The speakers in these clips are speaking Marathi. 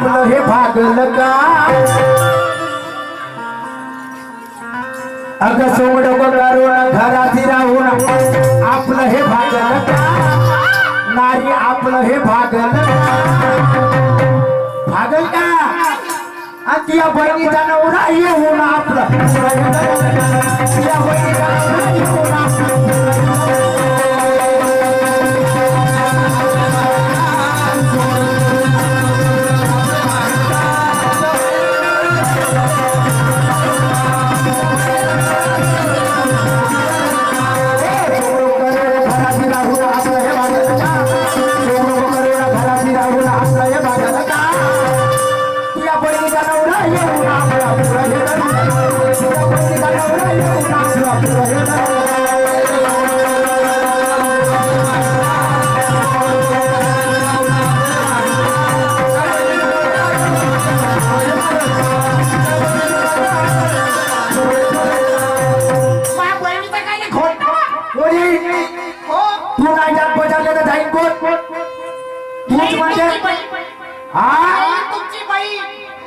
आपलं हे भागलं का? अग सोड करून घराती राहून आपलं हे भागलं का? नारी आपलं हे भागलं भागल का? आणि या बहिणीचा नवरा येऊन आपलं. या बहिणीचा नवरा येऊन आपलं.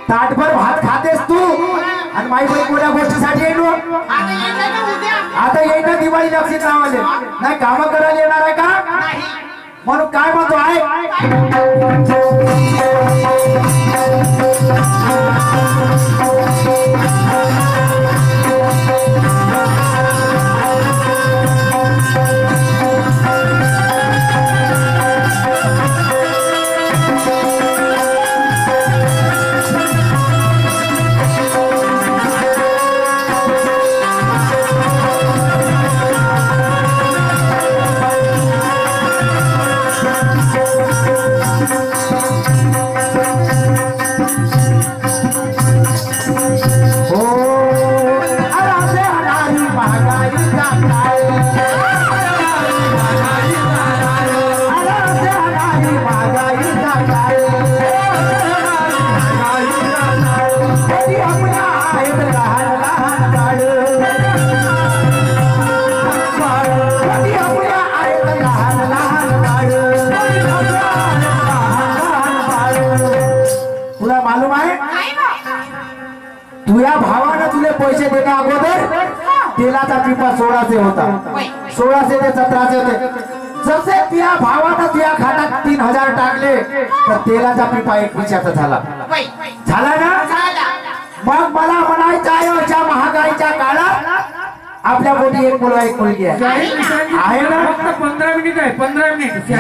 ताटभर भात खातेस तू? आणि माई बाई कोण्या गोष्टीसाठी येईन हो? आता येणार ना दिवाळी लक्षित नावाले. नाही कामं करायला येणार आहे का? म्हणून काय म्हणतो आहे सोळाशे ते सतराशे होते जसे तुझ्या भावानं तुझ्या खात्यात तीन हजार टाकले तर तेलाचा पिपा एक पिशाचा झाला. झाला ना? झाला. मग मला म्हणायचं आहे अशा महागाईच्या काळात आपल्या पोटी एक मुलगा एक मुलगी आहे. आहे ना? फक्त पंधरा मिनिट आहे पंधरा मिनिट.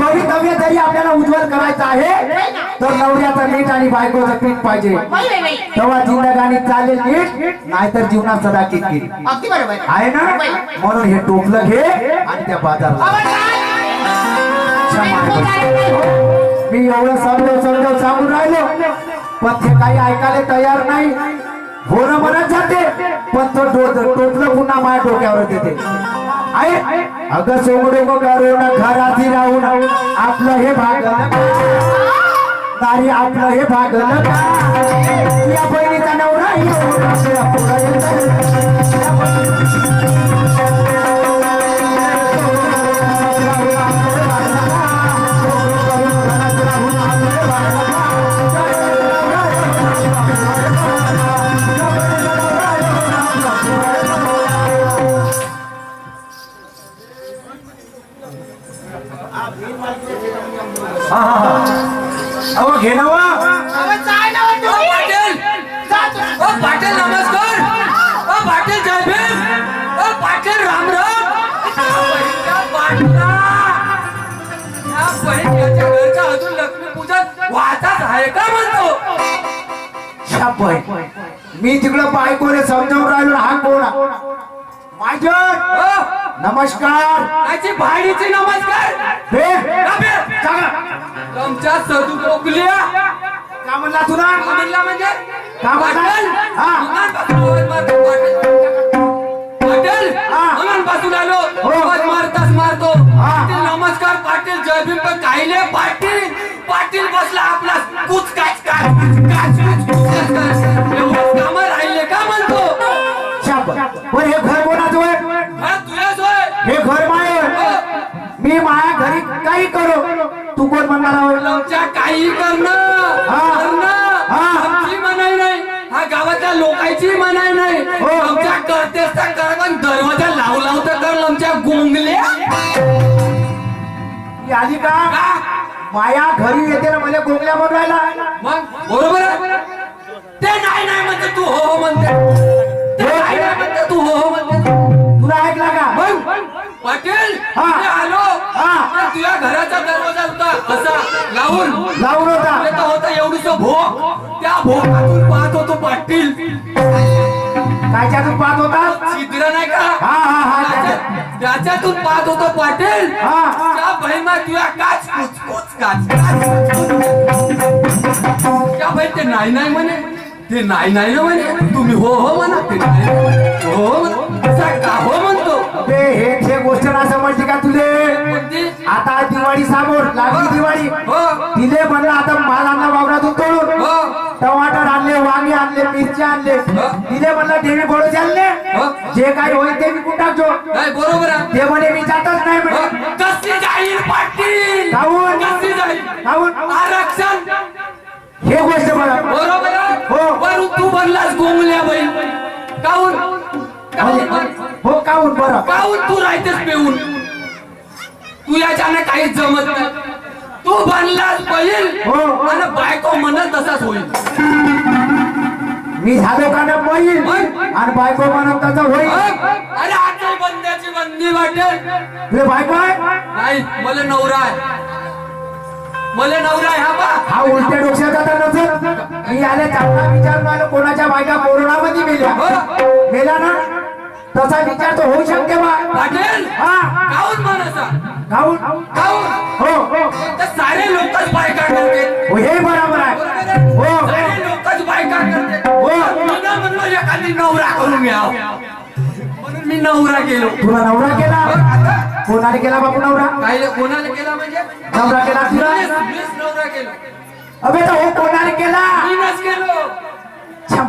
भवितव्य जरी आपल्याला उज्ज्वल करायचं आहे तर नवऱ्याचं नीट आणि बायकोचं पीठ पाहिजे. तेव्हा जिंदगानी चालेल नीट नाहीतर जीवनात सदा किटकिट. आहे ना. म्हणून हे टोपलं घे आणि त्या बाजारला. मी एवढं समजव समजव सांगून राहिलो पण ते काही ऐकायला तयार नाही. होणं म्हणत जाते पण तो डो- टोपलं पुन्हा माझ्या डोक्यावर येते आहे अगं सोमडो करून घराची राहून आपलं हे भाग तारी आपलं हे भाग या बहिणीचा नवरा माझ्या नमस्कार. याची भाडीची नमस्कार. बे. तुमच्या सदू मोकल्या का म्हणला तुला म्हणला म्हणजे? का म्हणला? पाटील हा. आवाज मारतो हा. आलो. हो. आवाज मारताच मारतो. हा. पाटील नमस्कार पाटील. जय भीम पण काहिले पाटील पाटील बसला आपला. कुच काच काच काच पण हे घर कोणाचं होय हे घर माय हो. मी माया घरी काही करू. तू कोण म्हणणार होय काही करणं. म्हणाय नाही. हा गावाच्या लोकांची म्हणाय नाही. हो. आमच्या करतेस तर कर पण दरवाजा लावला लाव तर कर आमच्या गोंगल्या आली का? माया घरी येते ना मला गोंगल्या बनवायला. मग? बरोबर ते नाही नाही म्हणते. तू हो, हो म्हणते. ते हो हो म्हणते तुला ऐकला का मग पाटील हा. मी आलो हा. तुझ्या घराचा दरवाजा होता असा लावून लावून होता येत होता एवढूस भोग त्या भोगातून पाहत होतो पाटील कायच्यातून पाहत होता छिद्र नाही का हा हा हा त्याच्यात. त्याच्यातून पाहत होतो पाटील हा. त्या बहिमा तुझ्या काच कुच कुच काच काच त्या बाई ते नाही नाही म्हणे ते नाही नाही ना म्हणे. तुम्ही हो हो म्हणा. ते नाही. हो हो म्हणा. असा का हो म्हणतो. बे हे हे गोष्ट ना समजली का तुले? कोणती? आता दिवाळी समोर लागली दिवाळी. हो. तिले म्हणलं आता माल आणला वावरातून तोडून. हो. टमाटर आणले वांगे आणले मिरची आणले. तिले म्हणलं देवी गोड आणले हो. जे काही होईल ते विकून टाकतो. नाही बरोबर आहे. ते म्हणे मी जातच नाही हो. म्हणे कशी जाईल पाटील? काहून? कशी जाईल? काहून? आरक्षण? हे गोष्ट बरोबर हो. वरून तू बनलास गोंगल्या बाई. बन- हो काहून? बरं. काहून तू राहतेस पेऊन? तू याच्याने काहीच जमत नाही. तू बनलास बैल हो. आणि बायको म्हणत तसाच होईल. मी झालो का ना बैल? मग? आणि बायको म्हणत तसं होईल. मग? अरे आता बंद्याची बंदी वाटेल. तुझे बायको आहे? नाही मला नवरा आहे. मला नवरा हा बा हा उलट्या डोक्याचा तर नसेल मी आले चांगला विचारून आलो कोणाच्या बायका कोरोनामध्ये मेल्या. हो. मेला ना? तसा विचार तर होऊ शकते बा. पाटील हा. काहून म्हणसा काहून काहून हो. तर सारे लोकच बायका करते हो, हे बरोबर आहे? हो. सारे लोकच बायका करते हो. म्हणलो एखादी नवरा करून घ्या. म्हणून मी नवरा केलो. तुला नवरा केला? आता कोणाने केला बापू नवरा? काय कोणाला केला म्हणजे? नवरा केला तुला? मीच नवरा केलो. अबे तर हो कोणाने केला?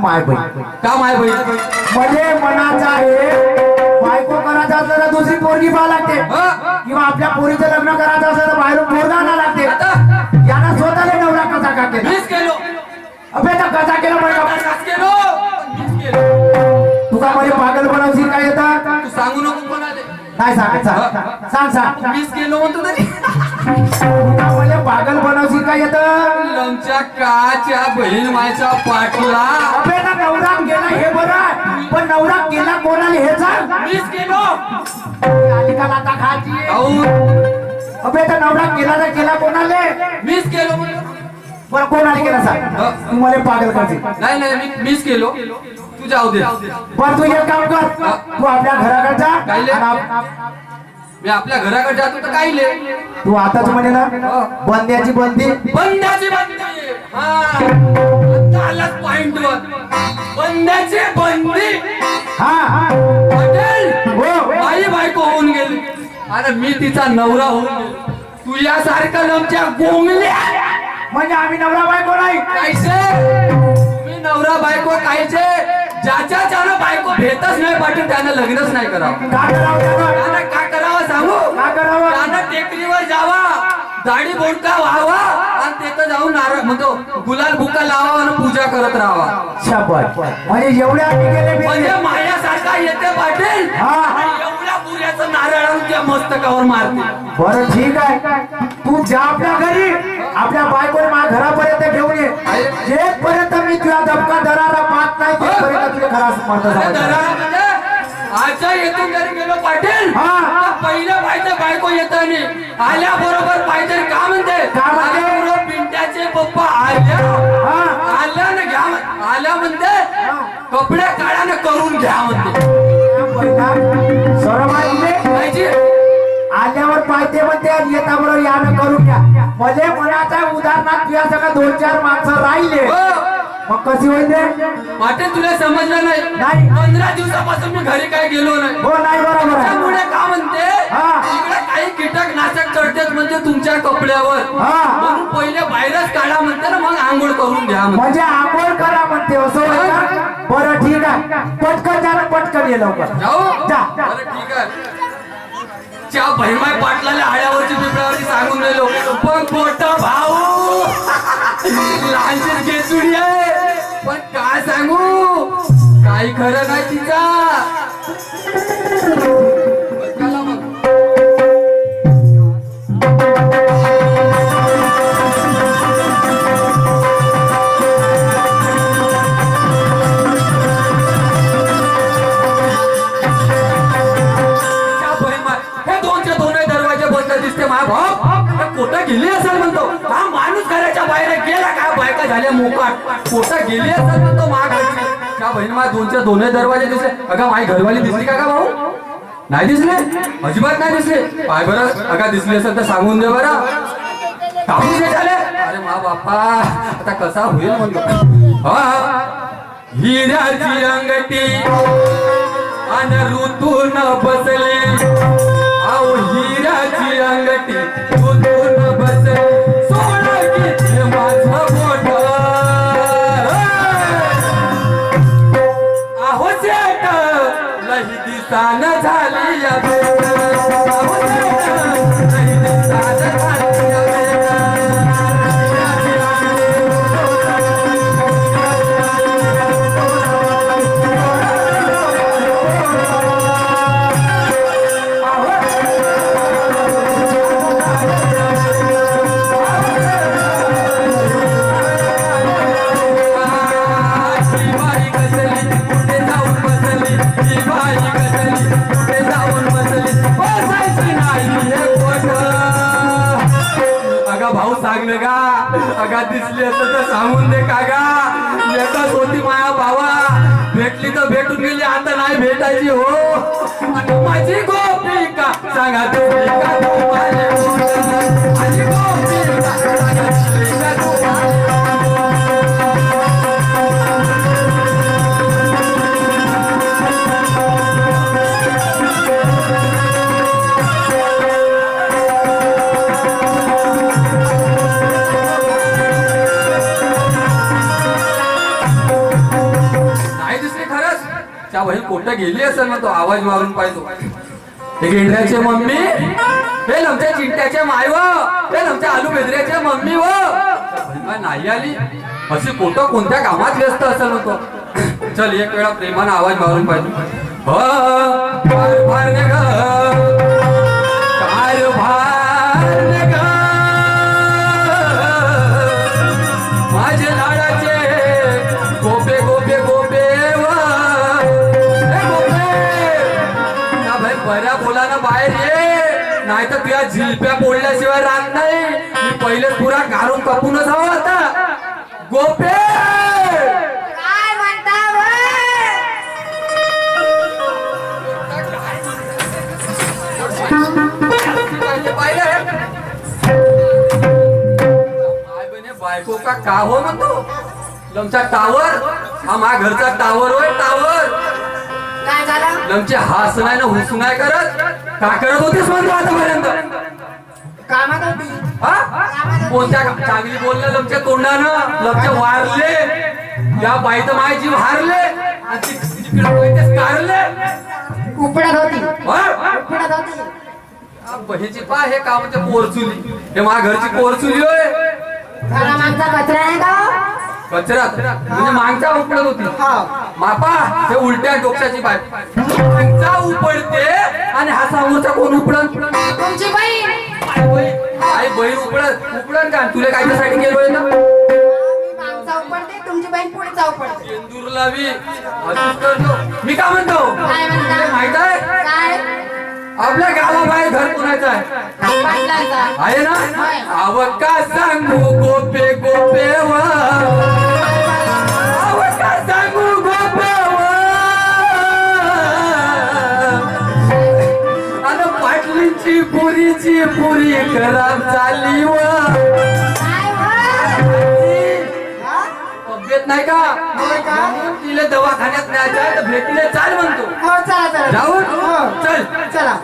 माय बाई का माय बहीण? म्हणजे मनाचा आहे बायको करायचं असलं तर दुसरी पोरगी पाहा लागते. हं? किंवा आपल्या पोरीचं लग्न करायचं असलं तर बाहेरून पोरगा आणा लागते. यानं स्वतःला नवरा कसा का केला? मीच केलो. अबे तर कसा केला म्हणजे केलो. मीच केलो तुका मध्ये पागल बनवशील काय येतात तू सांगू नको कोणाले. नाही सांग सांग सांग. सांग मीच केलो म्हणतो तरी. काय येतं? काच्या बहीण मायचा पाटला अबे नवरा केला हे बरं. आहे. पण नवरा केला कोणाला हे सांग मीच केलो आली का खायची अबे तर नवरा केला तर केला कोणाले? मीच केलो म्हणलं. बरं कोणाला केला सांग? तू मला पागल करशील नाही नाही मी मीच केलो तू जाऊ दे. पण तू एक काम कर. तू आपल्या घराकडे जा काय ले? आणि आप- मी आपल्या घराकडे जातो तर काय ले तू आताच म्हणे ना बंद्याची बंदी. बंद्याची बंदी. हा. आता आलाच पॉइंट वर. बंद्याची बंदी. हा. पटेल हो. माझी बायको होऊन गेली. अरे मी तिचा नवरा होऊन गेलो. तुझ्यासारखं आमच्या गोंगल्या. म्हणजे आम्ही नवरा बायको नाही. कायचे? तुम्ही नवरा बायको कायचे? ज्याच्या ज्यानं बायको भेटच नाही पाटील त्यानं लग्नच नाही करावं. का करावं त्यानं? त्यानं काय करावं सांगू? का करावं? त्यानं टेकडीवर जावा. दाढी बोडका व्हावा. आणि तिथं जाऊन नारळ म्हणतो गुलाल बुका लावा आणि पूजा करत राहावा. शपथ. म्हणजे एवढे आम्ही गेले म्हणजे बिले. माझ्यासारखा येते पाटील. हा. आणि एवढ्या पुऱ्याचं नारळ आणून त्या मस्तकावर मारते. बरं ठीक आहे. तू जा आपल्या घरी. आपल्या बायकोने माझ्या घरापर्यंत घेऊन ये. जेपर्यंत मी तुझ्या धमका दरारा पाहत नाही तेपर्यंत तुझ्या घरात मर्द आजच्या येथून जरी गेलो पाटील. हा. पहिलं पाहिजे बायको येतानी आल्या बरोबर पाहिजे का म्हणते? पिंट्याचे पप्पा आल्या. हा. आल्या ना घ्या म्हण- आल्या म्हणते. कपडे काढाने करून घ्या म्हणते. तुले? आल्यावर पाहिजे म्हणते आणि येता बरोबर यानं करून घ्या. मले उदाहरणार्थ तुझ्या सगळं दोन चार माणसं राहिले हो. मग कशी होईल रे? पाटील तुला समजलं नाही नाही. पंधरा दिवसापासून मी घरी काय गेलो नाही हो नाही बरोबर आहे त्यामुळे का म्हणते हा. इकडे काही कीटकनाशक चढतात म्हणजे तुमच्या कपड्यावर हा. म्हणून पहिले बाहेरच काढा म्हणते ना मग आंघोळ करून घ्या म्हणते. म्हणजे आंघोळ करा म्हणते असं होय का? बरं ठीक आहे पटकन जा ना पटकन ये लवकर जाऊ जा. बरं ठीक आहे त्या भैमाय पाटलाला आळ्यावरची पिपळावरती सांगून गेलो पण मोठा भाऊ लहानशी घेचुडी आहे. पण काय सांगू? काही खरं नाही तिचा. काय झाल्या मोकाट. कोटा गेली असेल पण तो घरी त्या बहीण मा दोनच्या दोनही दरवाजे दिसले? अगं माझी घरवाली दिसली का का भाऊ? नाही दिसले? अजिबात नाही दिसले. पाय बरं अगा दिसली असेल तर सांगून दे बरं. कापून दे झाले अरे मा बापा आता कसा होईल म्हणतो? हा हिऱ्याची अंगठी अन ऋतून बसले. अहो हिऱ्याची अंगठी. त्या गेली असेल ना तो आवाज मारून पाहिजे हे गेंढ्याचे मम्मी हे लमच्या चिंट्याचे माय व हे लमच्या आलू बेदऱ्याच्या मम्मी व. नाही आली. अशी कोटं कोणत्या कामात व्यस्त असेल ना तो? चल एक वेळा प्रेमानं आवाज मारून पाहिजे नाही तर तुझ्या झिलप्या पोळल्याशिवाय राहत नाही. मी पहिलेच पुरा घालून कापूनच हवं आता. गोपे? पाहिलं बायको का का हो म्हणतो? लमचा टावर? हा मा घरचा टावर होय टावर. काय झालं? लमचे हास नाही ना हुस नाही करत? का करत होतीस म्हणतो आतापर्यंत? कामात होती. हा? कोणत्या चांगली बोललं लमच्या तोंडानं? लमचे वारले. या बाईचं माय जीव हारले. कारले. उपडत होती? उपडत होती. बहिणीची पा हे कामाचे पोरचुली. हे मा घरची पोरचुली होय. घरा मागचा कचरा आहे का? कचऱ्यात म्हणजे मागचा उपडत होती. हो. मापा हे उलट्या डोक्याची बाय. मागचा उपडते आणि हा समोरचा कोण तुमची बहीण. आई बहीण. उपडत. उपडन का? तुला कायच्यासाठी गेलोय ना? मी उपडते तुमची बहीण उपडते का म्हणतो? काय म्हणता? तुला माहीत आहे? आपल्या गावाबाहेर घर कोणाचं आहे? ना? होय. अव का सांगू गोपे गोपे व पुरीची पुरी खराब झाली व? तब्येत नाही का? तिला दवाखान्यात न्यायचं तर भेटीले चाल म्हणतो. हो चला चला. जाऊ? हो चल. चला.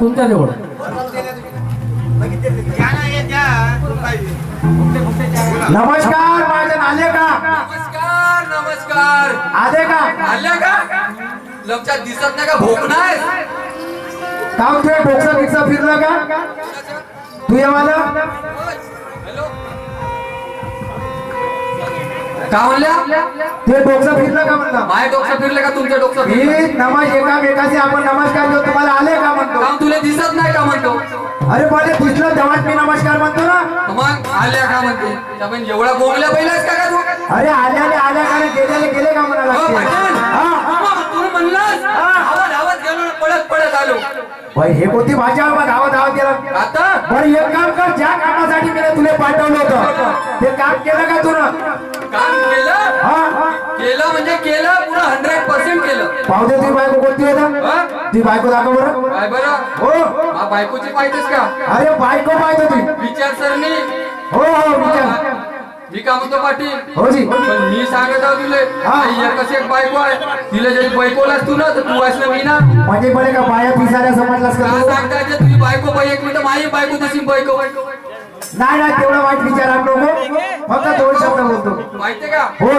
पूर्ण बस तुमच्याजवळ नमस्कार महाजन आले का नमस्कार नमस्कार. आले का आल्या का लक्षात दिसत नाही का? भोक नाही? काम तुझ्या डोकं बिकसं फिरलं का? तू ये मला. हॅलो. का म्हणल्या? ते डोकं फिरलं का म्हणलं? माय डोकं फिरले का तुमचं डोकं मी फिरलं? नमाज एकामेकाचे आपण नमस्कार देऊ तुम्हाला आले का म्हणतो? काम तुला दिसत नाही का म्हणतो? अरे मला दिसलं तेव्हाच मी नमस्कार म्हणतो ना. मग आल्या का म्हणते? त्यामुळे एवढा बोंगल्या पहिलाच का का तू? अरे आल्याने आल्या का नाही गेल्याने गेले का म्हणाला हो, पाटील. मग तू म्हणलास? धावत धावत गेलो पळत पळत आलो. हे कोणती भाषा बा धावत धावत गेला. आता? बरं एक काम कर ज्या कामासाठी मी तुला पाठवलं होतं ते काम केलं का तुला काम केलं? हा केलं म्हणजे केलं पुरं हंड्रेड पर्सेंट केलं. पाहू दे तुझी बायको कोणती होता हा? ती बायको दाखव बरं. काय बरं? हो. बायकोची पाहिजेच का? अरे बायको पाहिजे ती विचारसरणी हो हो विचार. मी का म्हणतो पाटील? हो जी. पण मी सांगत आहो तुले हा. एकच एक बायको आहे. तिला जरी बायकोलाच तू ना तर तू असलं मी ना. म्हणजे बरे का बाया पिसाऱ्या समजलास का तू? सांगता तुझी बायको बाई एक मिनिट माझी बायको तशी बायको नाही नाही तेवढा वाईट विचार आणू नको. फक्त दोन शब्द बोलतो. का? हो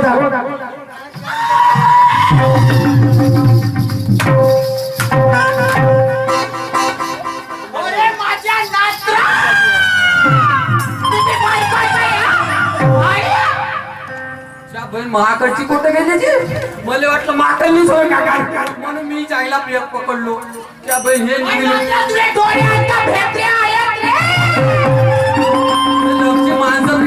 बहीण महाकडची कुठे गेली मला वाटलं माकडलीच होय का काय म्हणून मी चांगला प्रिय पकडलो त्या बहीण हे